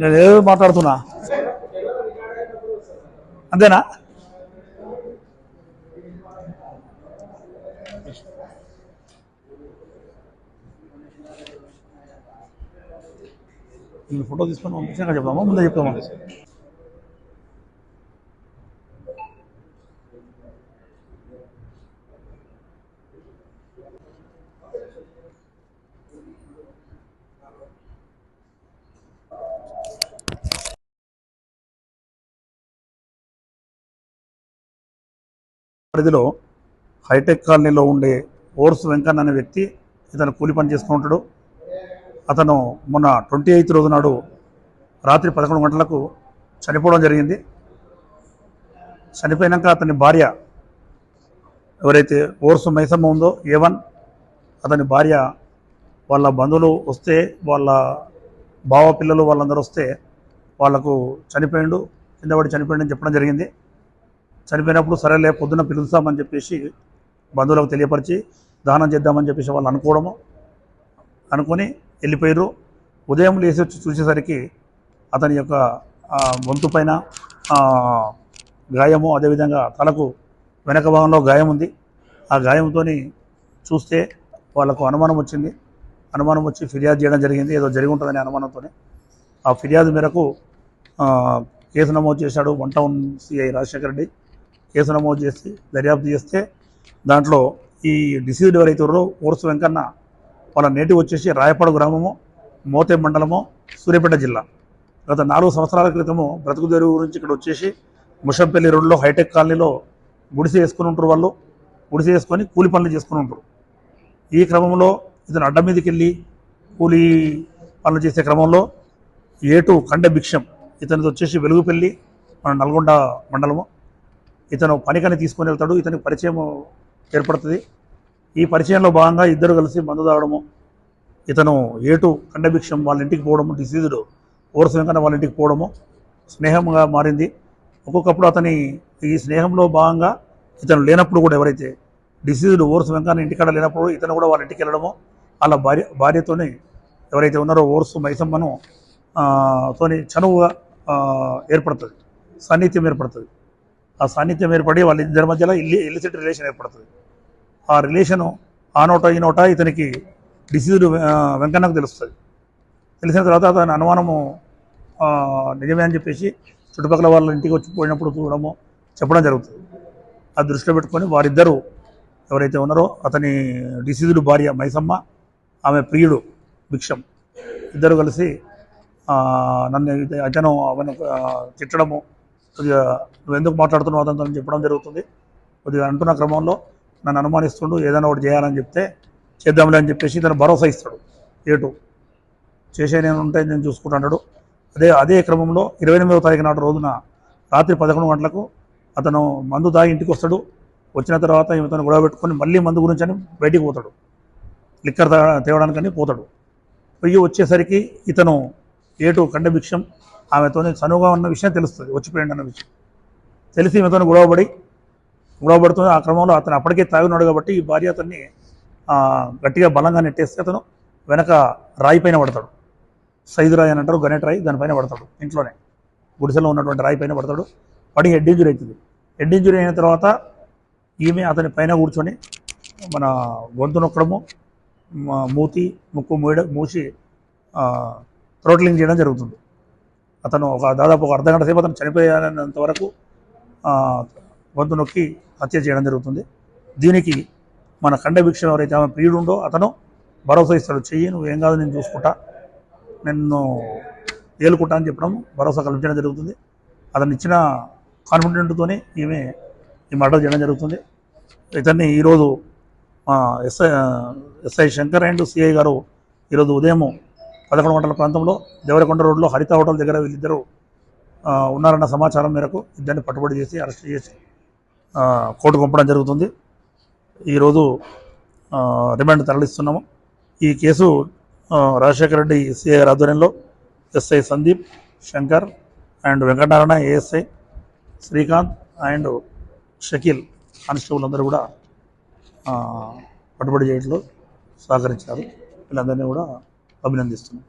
నేను ఏదో మాట్లాడుతున్నా. అంతేనా? ఫోటో తీసుకొని పంపించాక చెప్దామా? ముందే చెప్తామా? పరిధిలో హైటెక్ కాలనీలో ఉండే ఓర్స్ వెంకన్న అనే వ్యక్తి ఇతను కూలి పని చేసుకుంటాడు అతను మొన్న ట్వంటీ ఎయిత్ రోజు నాడు రాత్రి పదకొండు గంటలకు చనిపోవడం జరిగింది. చనిపోయినాక అతని భార్య ఎవరైతే ఓర్సు మైసమ్మ ఉందో ఏ వన్ అతని భార్య వాళ్ళ బంధువులు వస్తే వాళ్ళ బావ పిల్లలు వాళ్ళందరూ వస్తే వాళ్ళకు చనిపోయిండు. కింద పడి చనిపోయిండు అని చెప్పడం జరిగింది. చనిపోయినప్పుడు సరేలే పొద్దున పిలుస్తామని చెప్పేసి బంధువులకు తెలియపరిచి దానం చేద్దామని చెప్పేసి వాళ్ళు అనుకోవడము అనుకొని వెళ్ళిపోయారు ఉదయం లేచి చూసేసరికి అతని యొక్క ఆ, గొంతు పైన గాయము అదేవిధంగా తలకు వెనక భాగంలో గాయం ఉంది. ఆ గాయంతో చూస్తే వాళ్ళకు అనుమానం వచ్చింది. అనుమానం వచ్చి ఫిర్యాదు చేయడం జరిగింది. ఏదో జరిగి ఉంటుందనే అనుమానంతో ఆ ఫిర్యాదు మేరకు కేసు నమోదు చేశాడు one town CI Rajasekhara Reddy. Case నమోదు చేసి దర్యాప్తు చేస్తే దాంట్లో ఈ డిసీజ్డ్ ఎవరైతే ఉన్నారో ఓర్సు వెంకన్న వాళ్ళ నేటివ్ వచ్చేసి రాయపాడు గ్రామము మోతే మండలము సూర్యాపేట జిల్లా. గత నాలుగు సంవత్సరాల క్రితము బ్రతుకుదేరు గురించి ఇక్కడ వచ్చేసి ముషంపల్లి రోడ్లో హైటెక్ కాలనీలో గుడిసె వేసుకుని ఉంటారు వాళ్ళు. గుడిసె వేసుకొని కూలి పనులు చేసుకుని ఉంటారు. ఈ క్రమంలో ఇతను అడ్డ మీదకి వెళ్ళి కూలి పనులు చేసే క్రమంలో ఏటు కండ భిక్షం ఇతనిది వచ్చేసి వెలుగుపల్లి మన నల్గొండ మండలము. ఇతను పనికని తీసుకొని వెళ్తాడు ఇతనికి పరిచయం ఏర్పడుతుంది. ఈ పరిచయంలో భాగంగా ఇద్దరు కలిసి మందు తాగడము ఇతను ఏటు కండభిక్షం వాళ్ళ ఇంటికి పోవడము డిసీజుడు ఓర్సు వెంకన్న వాళ్ళ ఇంటికి పోవడము స్నేహంగా మారింది. ఒక్కొక్కప్పుడు అతని ఈ స్నేహంలో భాగంగా ఇతను లేనప్పుడు కూడా ఎవరైతే డిసీజుడు ఓర్సు వెంకన్న ఇంటికాడ లేనప్పుడు ఇతను కూడా వాళ్ళ ఇంటికి వెళ్ళడము వాళ్ళ భార్య భార్యతోని ఎవరైతే ఉన్నారో ఓర్సు మైసమ్మను తోని చనువుగా ఏర్పడుతుంది సాన్నిధ్యం ఏర్పడుతుంది. ఆ సాన్నిధ్యం ఏర్పడి వాళ్ళ ఇద్దరి మధ్యలో ఇల్లి ఇల్లిసిట్ రిలేషన్ ఏర్పడుతుంది. ఆ రిలేషను ఆ నోట ఈ నోట ఇతనికి డిసీజుడు వెంకన్నకు తెలుస్తుంది. తెలిసిన తర్వాత అతని అనుమానము నిజమే అని చెప్పేసి చుట్టుపక్కల వాళ్ళ ఇంటికి వచ్చి పోయినప్పుడు చూడడము చెప్పడం జరుగుతుంది. అది దృష్టిలో పెట్టుకొని వారిద్దరూ ఎవరైతే ఉన్నారో అతని డిసీజుడు భార్య మైసమ్మ ఆమె ప్రియుడు భిక్షం. ఇద్దరు కలిసి నన్ను అతను అవన్నీ తిట్టడము కొద్దిగా నువ్వు ఎందుకు మాట్లాడుతున్నావు అతనితో చెప్పడం జరుగుతుంది. కొద్దిగా అంటున్న క్రమంలో నన్ను అనుమానిస్తుండు ఏదైనా ఒకటి చేయాలని చెప్తే చేద్దాంలే అని చెప్పేసి ఇతను భరోసా ఇస్తాడు. ఏటు చేసే నేను ఉంటే నేను చూసుకుంటాడు అదే అదే క్రమంలో ఇరవై ఎనిమిదవ తారీఖు నాడు రోజున రాత్రి పదకొండు గంటలకు అతను మందు తాగి ఇంటికి వస్తాడు. వచ్చిన తర్వాత ఇతను గొడవ పెట్టుకొని మళ్ళీ మందు గురించి అని బయటికి పోతాడు. లిక్కర్ తేవడానికని పోతాడు. పొయ్యి వచ్చేసరికి ఇతను ఏటు కండభిక్షం ఆమెతో చనువుగా ఉన్న విషయం తెలుస్తుంది వచ్చిపోయింది అన్న విషయం. తెలిసి ఈమెతో గొడవపడి గొడవపడుతుంది ఆ క్రమంలో అతను అప్పటికే తాగి కాబట్టి ఈ భార్య అతన్ని గట్టిగా బలంగా నెట్టేస్తే అతను వెనక రాయి పైన పడతాడు. సైజు రాయి అని అంటారు గణేట్ రాయి దానిపైన పడతాడు ఇంట్లోనే. గుడిసెలో ఉన్నటువంటి రాయి పైన పడతాడు. పడి హెడ్ ఇంజురీ అవుతుంది. హెడ్ ఇంజురీ అయిన తర్వాత ఈమె అతని పైన కూర్చొని మన గొంతు నొక్కడము మూతి ముక్కు మూయడ మూసి థ్రోట్లింగ్ చేయడం జరుగుతుంది. అతను ఒక దాదాపు ఒక అర్ధ గంట సేపు అతను చనిపోయేంత వరకు గొంతు నొక్కి హత్య చేయడం జరుగుతుంది. దీనికి మన కండభిక్ష ఎవరైతే ఆమె ప్రియుడు ఉండో అతను భరోసా ఇస్తాడు. చెయ్యి నువ్వు ఏం కాదు నేను చూసుకుంటా నిన్ను ఏలుకుంటా అని చెప్పడం భరోసా కల్పించడం జరుగుతుంది. అతను ఇచ్చిన కాన్ఫిడెంట్తోనే ఈమె ఈ మర్డర్ చేయడం జరుగుతుంది. ఇతన్ని ఈరోజు SI SI Shankar and CI గారు ఈరోజు ఉదయం పదకొండు గంటల ప్రాంతంలో దేవరకొండ రోడ్లో హరిత హోటల్ దగ్గర వీళ్ళిద్దరూ ఉన్నారన్న సమాచారం మేరకు ఇద్దరిని పట్టుబడి చేసి అరెస్ట్ చేసి కోర్టు పంపడం జరుగుతుంది. ఈరోజు రిమాండ్ తరలిస్తున్నాము. ఈ కేసు రాజశేఖర రెడ్డి సిఐ ఆధ్వర్యంలో SI Sandeep Shankar and Venkatanarayana ASI Srikanth and Shakeel constable అందరూ కూడా పట్టుబడి చేయడంలో సహకరించారు. వీళ్ళందరినీ కూడా అభినందిస్తున్నాను